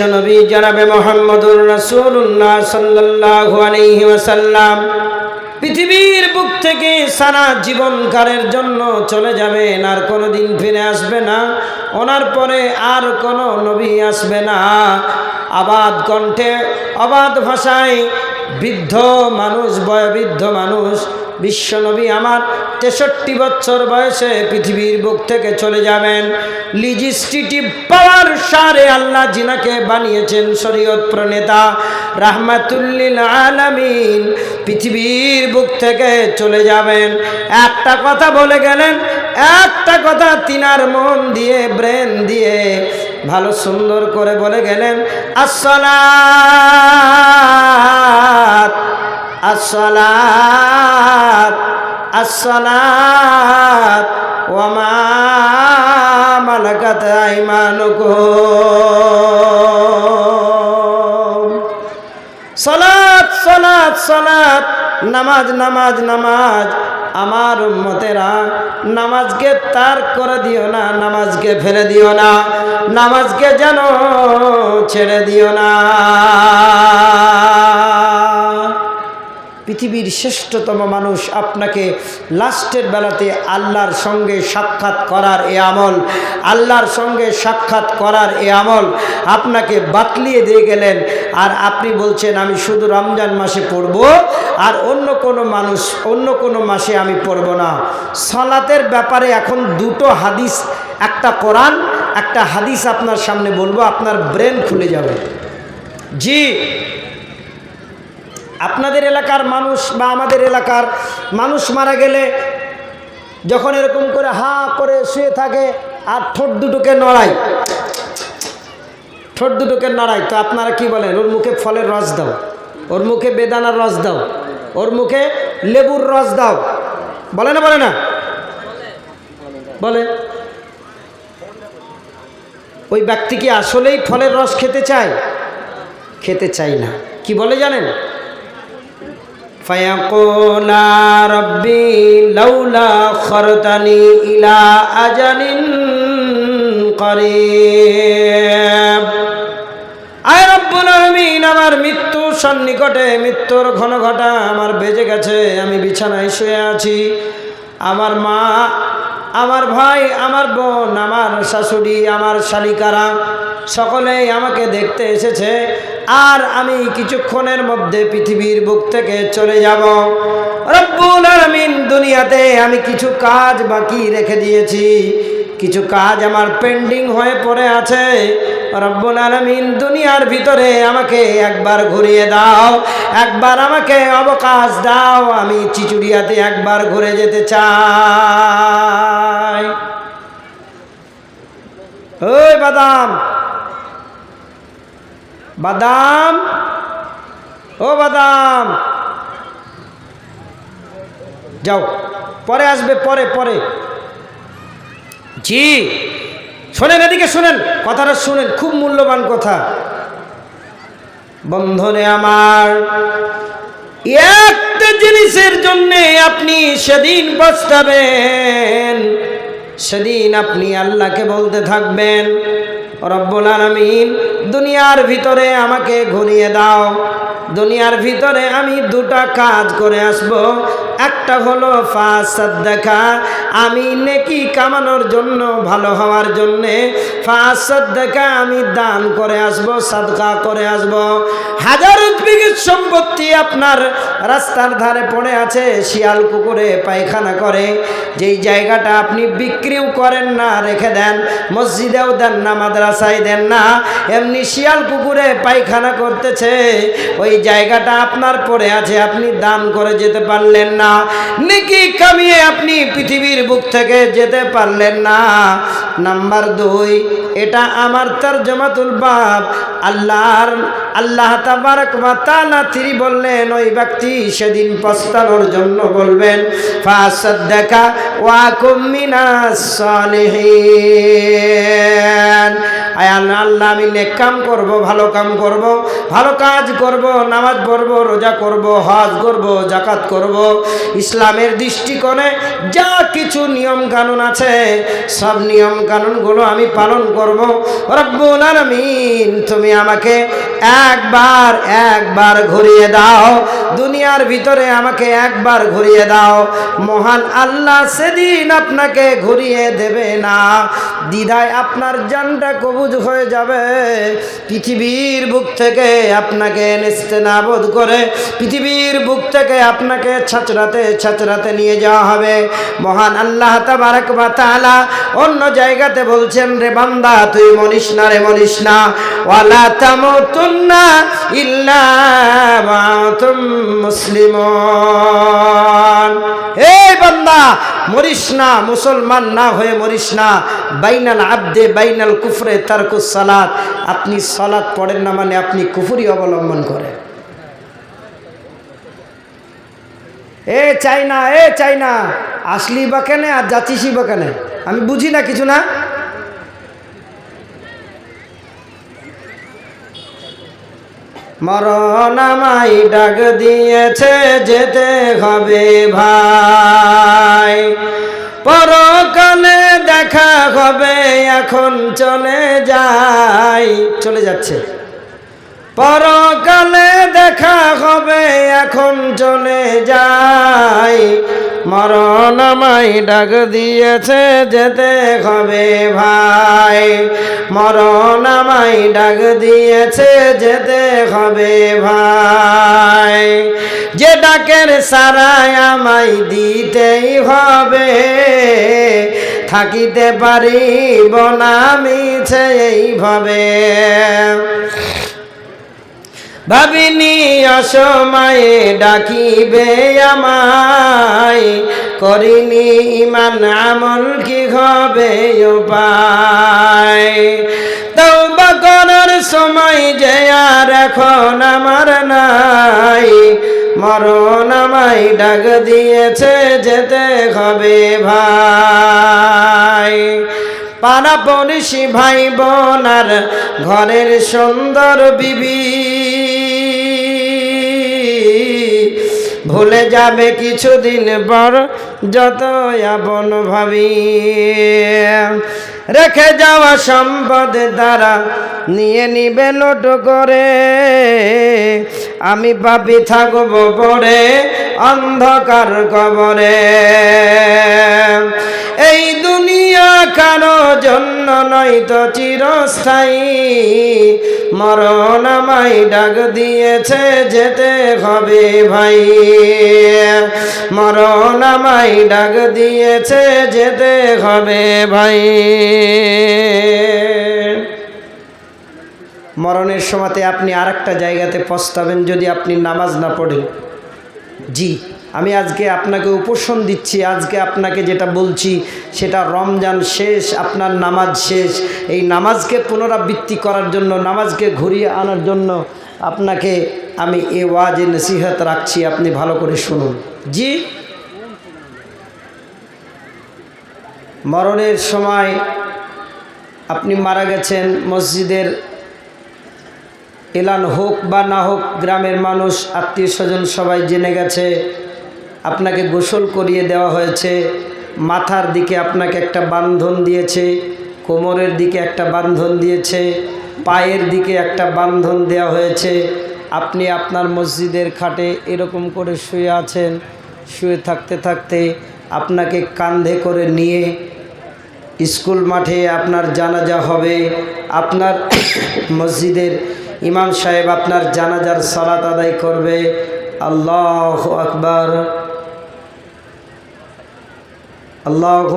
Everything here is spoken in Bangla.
বিশ্বনবী জনাবে মোহাম্মদুর রসুল্লাহ সাল্লাহ আলহি ওয়াসাল্লাম, পৃথিবীর বুক থেকে সারা জীবনকারের জন্য চলে যাবেন আর কোনো দিন ফিরে আসবে না, ওনার পরে আর কোনো নবী আসবে না। আবাদ কণ্ঠে, অবাধ ভাষায় বৃদ্ধ মানুষ, বয়বৃদ্ধ মানুষ, বিশ্বনবী আমার তেষট্টি বছর বয়সে পৃথিবীর বুক থেকে চলে যাবেন। লিজিস্টিটিভ পাওয়ার সারে আল্লাহ জিনাকে বানিয়েছেন শরীয়ত প্রণেতা। রাহমাতুল্লিল আলামিন পৃথিবীর বুক থেকে চলে যাবেন। একটা কথা বলে গেলেন, একটা কথা তিনার মন দিয়ে, ব্রেন দিয়ে ভালো সুন্দর করে বলে গেলেন নামাজ নামাজ নামাজ। আমার উম্মতেরা নামাজকে তার করে দিও না, নামাজকে ফেলে দিও না, নামাজকে যেন ছেড়ে দিও না। পৃথিবীর শ্রেষ্ঠতম মানুষ আপনাকে লাস্টের বেলাতে আল্লাহর সঙ্গে সাক্ষাৎ করার এ আমল, আল্লাহর সঙ্গে সাক্ষাৎ করার এ আমল আপনাকে বাতলিয়ে দিয়ে গেলেন। আর আপনি বলছেন, আমি শুধু রমজান মাসে পড়ব, আর অন্য কোনো মানুষ, অন্য কোনো মাসে আমি পড়ব না। সলাতের ব্যাপারে এখন দুটো হাদিস, একটা কোরআন, একটা হাদিস আপনার সামনে বলব, আপনার ব্রেন খুলে যাবে। জি আপনাদের এলাকার মানুষ বা আমাদের এলাকার মানুষ মারা গেলে যখন এরকম করে হা করে শুয়ে থাকে আর ঠোঁট দুটোকে নড়াই ঠোঁট দুটোকে নড়াই তো আপনারা কি বলেন? ওর মুখে ফলের রস দাও। ওর মুখে বেদানার রস দাও। ওর মুখে লেবুর রস দাও। বলে না বলে না? বলে। ওই ব্যক্তি কি আসলেই ফলের রস খেতে চায়? খেতে চাই না। কি বলে জানেন? فيقول ربي لولا خرتني إلى أجل قريب আয় রব্বুল আলামিন আমার মৃত্যু সন্নিকটে মৃত্যুর ঘন ঘটা আমার বেজে গেছে আমি বিছানায় শুয়ে আছি আমার মা আমার ভাই আমার বোন আমার শাশুড়ি আমার শালিকারা সকলেই আমাকে দেখতে এসেছে আর আমি কিছুক্ষণের মধ্যে পৃথিবীর বুক থেকে চলে যাব। রব্বুল আলামিন দুনিয়াতে আমি কিছু কাজ বাকি রেখে দিয়েছি। কিছু কাজ আমার পেন্ডিং হয়ে পড়ে আছে। রব্বুল আলামিন দুনিয়ার ভিতরে আমাকে একবার ঘুরিয়ে দাও। একবার আমাকে অবকাশ দাও। আমি চিচুড়িয়াতে একবার ঘুরে যেতে চাই। ওই বাদাম বাদাম। ও বাদাম। যাও, পরে আসবে, পরে পরে। জি, শোনেন এদিকে শোনেন, কথাটা শুনেন, খুব মূল্যবান কথা। বন্ধনে আমার একটা জিনিসের জন্যে আপনি সেদিন পস্তাবেন। সেদিন আপনি আল্লাহকে বলতে থাকবেন, রব্বুল আলমিন দুনিয়ার ভিতরে আমাকে ঘুরিয়ে দাও। দুনিয়ার ভিতরে আমি দুটা কাজ করে আসব। একটা হলো ফাসাদ দেখা আমি নেকি কামানোর জন্য, ভালো হওয়ার জন্যে। ফাসাদ দেখা আমি দান করে আসব, সাদকা করে আসব। হাজার বিঘিত সম্পত্তি আপনার রাস্তার ধারে পড়ে আছে, শিয়াল কুকুরে পায়খানা করে। যেই জায়গাটা আপনি বিক্রিও করেন না, রেখে দেন, মসজিদেও দেন না, মাদ্রাসায় দেন না, এমনি শিয়াল কুকুরে পায়খানা করতেছে। ওই জায়গাটা আপনার পড়ে আছে, আপনি দান করে যেতে পারলেন না। নেকি কামিয়ে আপনি পৃথিবীর বুক থেকে যেতে পারলেন না। নাম্বার দুই, এটা আমার তার জমাতুল বাপ। আল্লাহর, আল্লাহ তাবারক ওয়া তাআলা তিনি বললেন, ওই ব্যক্তি সেদিন পস্তানোর জন্য বলবেন ফাসাদ্দাকা ওয়া কুম মিনাস আল্লাহ, আমি নেক কাম করব, ভালো কাম করব, ভালো কাজ করব, নামাজ পড়ব, রোজা করব, হজ করব জাকাত করব। ইসলামের দৃষ্টিকোণে যা কিছু নিয়ম কানুন আছে, সব নিয়ম কানুনগুলো আমি পালন করব। রব্বুল তুমি আমাকে একবার একবার ঘুরিয়ে দাও। দুনিয়ার ভিতরে আমাকে একবার ঘুরিয়ে দাও। মহান আল্লাহ সেদিন আপনাকে ঘুরিয়ে দেবে না। দ্বিধায় আপনার জানটা কবুজ হয়ে যাবে। পৃথিবীর বুক থেকে আপনাকে নেস্তে নাবোধ করে, পৃথিবীর বুক থেকে আপনাকে ছাচরাতে ছাচরাতে নিয়ে যাওয়া হবে। মহান আল্লাহ তাবারক ওয়া তাআলা অন্য জায়গাতে বলছেন, রে বান্দা, তুই মনিস না রে মনিস না। ওয়ালা তামুতুন্না ইল্লা ওয়া আনতুম মুসলিমুন। এই বান্দা, মরিস না, মুসলমান না হয়ে মরিস না। বাইনাল আব্দে বাইনাল কুফরে তারকুস সালাত। আপনি সালাত পড়েন না মানে আপনি কুফুরি অবলম্বন করেন। এ চাই না এ চাই না আসলি বা কেনে আর যাচ্ছিসই বা কেনে? আমি বুঝি না কিছু না? মরণ আমাই ডাক দিয়েছে, যেতে হবে ভাই। পরকালে দেখা হবে, এখন চলে যাই। চলে যাচ্ছে। পরকালে দেখা হবে এখন চলে যাই মরণ আমায় ডাক দিয়েছে, যেতে হবে ভাই। মরণ আমায় ডাক দিয়েছে, যেতে হবে ভাই। যে ডাকের সারায় আমায় দিতেই হবে, থাকিতে পারিব না মিছে এইভাবে। ভাবিনি অসময়ে ডাকিবে আমায়। করিনি ইমান, আমল কি হবে উপায়? তওবা করার সময় যে আর এখন আমার নাই। মরণ আমায় ডাক দিয়েছে, যেতে হবে ভাই। পাড়া পড়শি ভাই বোনার ঘরের সুন্দর বিবি ভুলে যাবে কিছুদিন পর যত আপন ভাবি। রেখে যাওয়া সম্পদ দ্বারা নিয়ে নিবে লোট করে। আমি পাপি থাকব পরে অন্ধকার কবরে। এই দুনিয়া কারও জন্য নয়তো চিরস্থায়ী। মরণ আমায় ডাক দিয়েছে, যেতে হবে ভাই। মরণ আমায় ডাক দিয়েছে, যেতে হবে ভাই। মরণের সময়তে আপনি আরেকটা জায়গাতে পস্তাবেন যদি আপনি নামাজ না পড়েন। জি, আমি আজকে আপনাকে উপোষণ দিচ্ছি, আজকে আপনাকে যেটা বলছি, সেটা রমজান শেষ, আপনার নামাজ শেষ। এই নামাজকে পুনরাবৃত্তি করার জন্য, নামাজকে ঘুরিয়ে আনার জন্য আপনাকে আমি এ ওয়াজে নসিহত রাখছি, আপনি ভালো করে শুনুন। জি? মরণের সময় আপনি মারা গেছেন, মসজিদের এলান হোক বা না হোক, গ্রামের মানুষ, আত্মীয় স্বজন সবাই জেনে গেছে, আপনাকে গোসল করিয়ে দেওয়া হয়েছে, মাথার দিকে আপনাকে একটা বান্ধন দিয়েছে, কোমরের দিকে একটা বান্ধন দিয়েছে, পায়ের দিকে একটা বান্ধন দেওয়া হয়েছে, আপনি আপনার মসজিদের খাটে এরকম করে শুয়ে আছেন, শুয়ে থাকতে থাকতে আপনাকে কান্ধে করে নিয়ে স্কুল মাঠে আপনার জানাজা হবে। আপনার মসজিদের ইমাম সাহেব আপনার জানাজার সালাত আদায় করবে। আল্লাহ আকবর। আল্লাহ